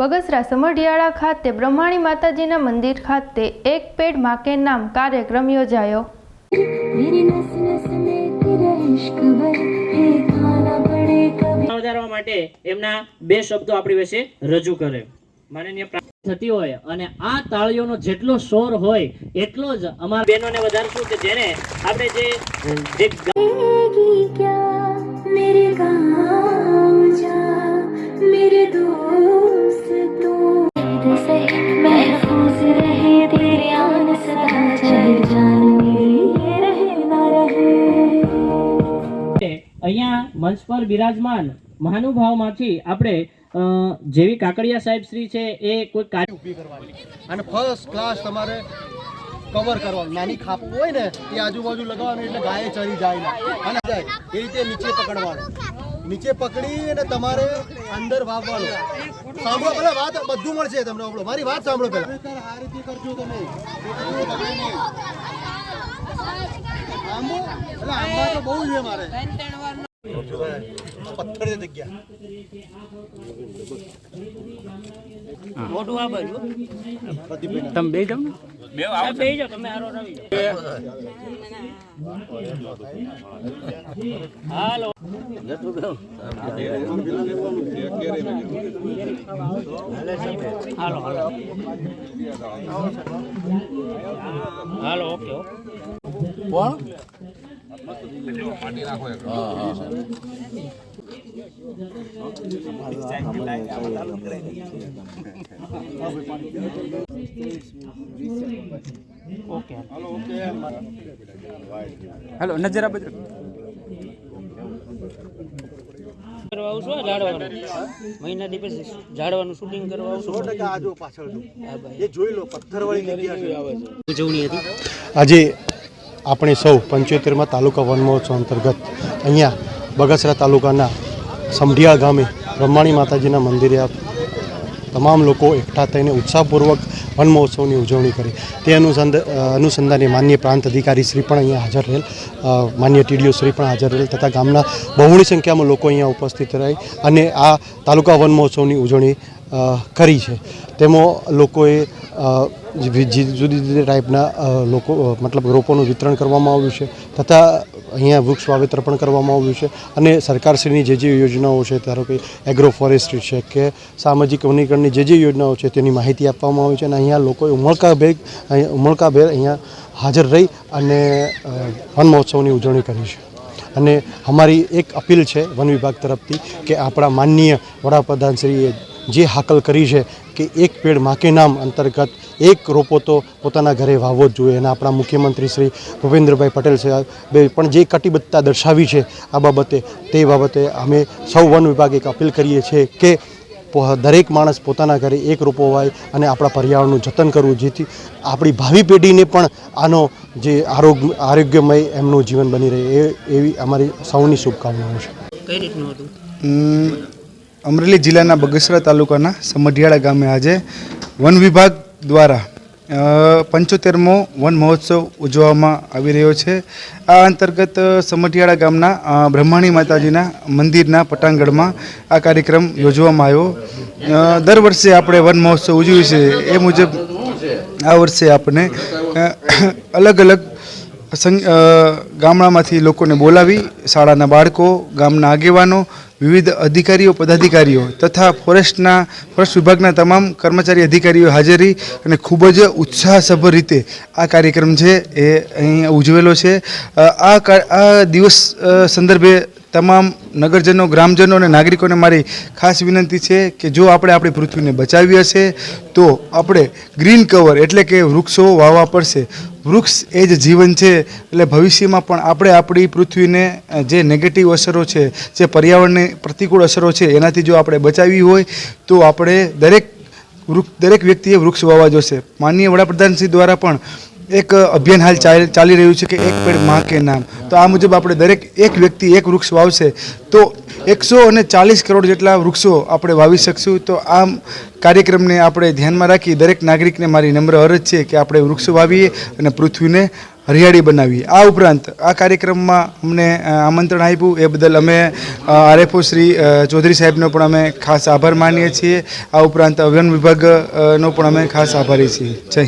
બગસરા સમઢિયાળા ખાતે બ્રહ્માણી માતાજીના મંદિર ખાતે એક પેડ માકે નામ કાર્યક્રમ યોજાયો. વધારવા માટે એમના બે શબ્દો આપણી વચ્ચે રજૂ કરે. માનનીય થતી હોય અને આ તાળીઓનો જેટલો શોર હોય એટલો જ અમારા બહેનોને વધારશું કે જેને આપણે જે જે પર બિરાજમાન મહાનુભાવમાંથી આપણે જેવી કાકડિયા સાહેબ શ્રી છે, એ કોઈ કાર્ય ઊભી કરવાની. અને ફર્સ્ટ ક્લાસ તમારે કવર કરવાનું. નાની ખાપું હોય ને, એ આજુબાજુ લગાવવાનું એટલે ગાય ચરી જાય અને એ રીતે નીચે પકડવાનું. નીચે પકડી અને તમારે અંદર વાવવાનું. સાંભળો પેલા વાત, બધું મળશે તમને આપણો. મારી વાત સાંભળો પેલા આ એટલે આંબા તો બહુ છે મારે. પથ્થર છે જગ્યા મોઢું આ બાજુ તમે બે જાવ તમે હારો રવી હાલો. ઓકે ઓકે ઓકે નજરા નજર આ કરવા આવશો આ મહિના દી પછી ઝાડવાનું શૂટિંગ કરવા આવશો સો ટકા આજો પાછળ એ જોઈ લો પથ્થરવાળી જગ્યા છે. ઉજવણી હતી. આજે આપણે સૌ પંચોતેરમાં તાલુકા વન મહોત્સવ અંતર્ગત અહીંયા બગસરા તાલુકાના સમઢિયા ગામે બ્રહ્માણી માતાજીના મંદિરે તમામ લોકો એકઠા થઈને ઉત્સાહપૂર્વક વન મહોત્સવની ઉજવણી કરી. તે અનુસંધ અનુસંધાને માન્ય પ્રાંત અધિકારી શ્રી પણ અહીંયા હાજર રહેલ માન્ય ટીડીઓ શ્રી પણ હાજર રહેલ તથા ગામના બહોળી સંખ્યામાં લોકો અહીંયા ઉપસ્થિત રહી અને આ તાલુકા વન મહોત્સવની ઉજવણી કરી છે. તેમાં લોકોએ જુદી જુદી ટાઈપના લોકો મતલબ રોપોનું વિતરણ કરવામાં આવ્યું છે તથા અહીંયા વૃક્ષ વાવેતર પણ કરવામાં આવ્યું છે અને સરકારશ્રીની જે જે યોજનાઓ છે, ધારો કે એગ્રો ફોરેસ્ટ્રી છે કે સામાજિક વનીકરણની જે જે યોજનાઓ છે તેની માહિતી આપવામાં આવી છે અને અહીંયા લોકોએ ઉમળકાભેર ઉમળકાભેર અહીંયા હાજર રહી અને વન મહોત્સવની ઉજવણી કરી છે. અને અમારી એક અપીલ છે વન વિભાગ તરફથી કે આપણા માનનીય વડાપ્રધાનશ્રીએ જે હાકલ કરી છે કે એક પેડ માકે નામ અંતર્ગત એક રોપો તો પોતાના ઘરે વાવવો જ જોઈએ. અને આપણા મુખ્યમંત્રી શ્રી ભૂપેન્દ્રભાઈ પટેલ સાહેબે પણ જે કટિબદ્ધતા દર્શાવી છે આ બાબતે તે બાબતે અમે સૌ વન વિભાગ એક અપીલ કરીએ છીએ કે દરેક માણસ પોતાના ઘરે એક રોપો વાય અને આપણા પર્યાવરણનું જતન કરવું. જેથી આપણી ભાવિ પેઢીને પણ આનો જે આરોગ્ય આરોગ્યમય એમનું જીવન બની રહે એ એવી અમારી સૌની શુભકામનાઓ છે. કઈ રીતનું હતું? અમરેલી જિલ્લાના બગસરા તાલુકાના સમઢિયાળા ગામે આજે વન વિભાગ દ્વારા પંચોતેરમો વન મહોત્સવ ઉજવવામાં આવી રહ્યો છે. આ અંતર્ગત સમઢિયાળા ગામના બ્રહ્માણી માતાજીના મંદિરના પટાંગણમાં આ કાર્યક્રમ યોજવામાં આવ્યો. દર વર્ષે આપણે વન મહોત્સવ ઉજવીએ છીએ. એ મુજબ આ વર્ષે આપણે અલગ અલગ ગામડામાંથી લોકોને બોલાવી, શાળાના બાળકો, ગામના આગેવાનો વિવિધ અધિકારીઓ, પદાધિકારીઓ તથા ફોરેસ્ટના ફોરેસ્ટ વિભાગના તમામ કર્મચારી અધિકારીઓ હાજરી અને ખૂબ જ ઉત્સાહસભર રીતે આ કાર્યક્રમ છે એ અહીં ઉજવેલો છે. આ આ દિવસ સંદર્ભે તમામ નગરજનો, ગ્રામજનો અને નાગરિકોને મારી ખાસ વિનંતી છે કે જો આપણે આપણી પૃથ્વીને બચાવી હશે તો આપણે ગ્રીન કવર એટલે કે વૃક્ષો વાવવા પડશે. વૃક્ષ એ જ જીવન છે, એટલે ભવિષ્યમાં પણ આપણે આપણી પૃથ્વીને જે નેગેટિવ અસરો છે, જે પર્યાવરણની પ્રતિકૂળ અસરો છે, એનાથી જો આપણે બચાવી હોય, તો આપણે દરેક વૃક્ષ, દરેક વ્યક્તિએ વૃક્ષ વાવવા જોશે. માનનીય વડાપ્રધાનશ્રી દ્વારા પણ એક અભિયાન હાલ ચાલ- રહ્યું છે કે એક પેડમાં કે નામ. તો આ મુજબ આપણે દરેક એક વ્યક્તિ એક વૃક્ષ વાવશે. તો એકસો અને ચાલીસ કરોડ જેટલા વૃક્ષો આપણે વાવી શકશું. તો આમ કાર્યક્રમને આપણે ધ્યાનમાં રાખી દરેક નાગરિકને મારી નમ્ર અરજ છે કે આપણે વૃક્ષો વાવીએ અને પૃથ્વીને હરિયાળી બનાવીએ. આ ઉપરાંત આ કાર્યક્રમમાં અમને આમંત્રણ આપ્યું. એ બદલ અમે આરએફઓ શ્રી ચૌધરી સાહેબનો પણ અમે ખાસ આભાર માનીએ છીએ. આ ઉપરાંત વન વિભાગનો પણ અમે ખાસ આભારી છીએ. જય.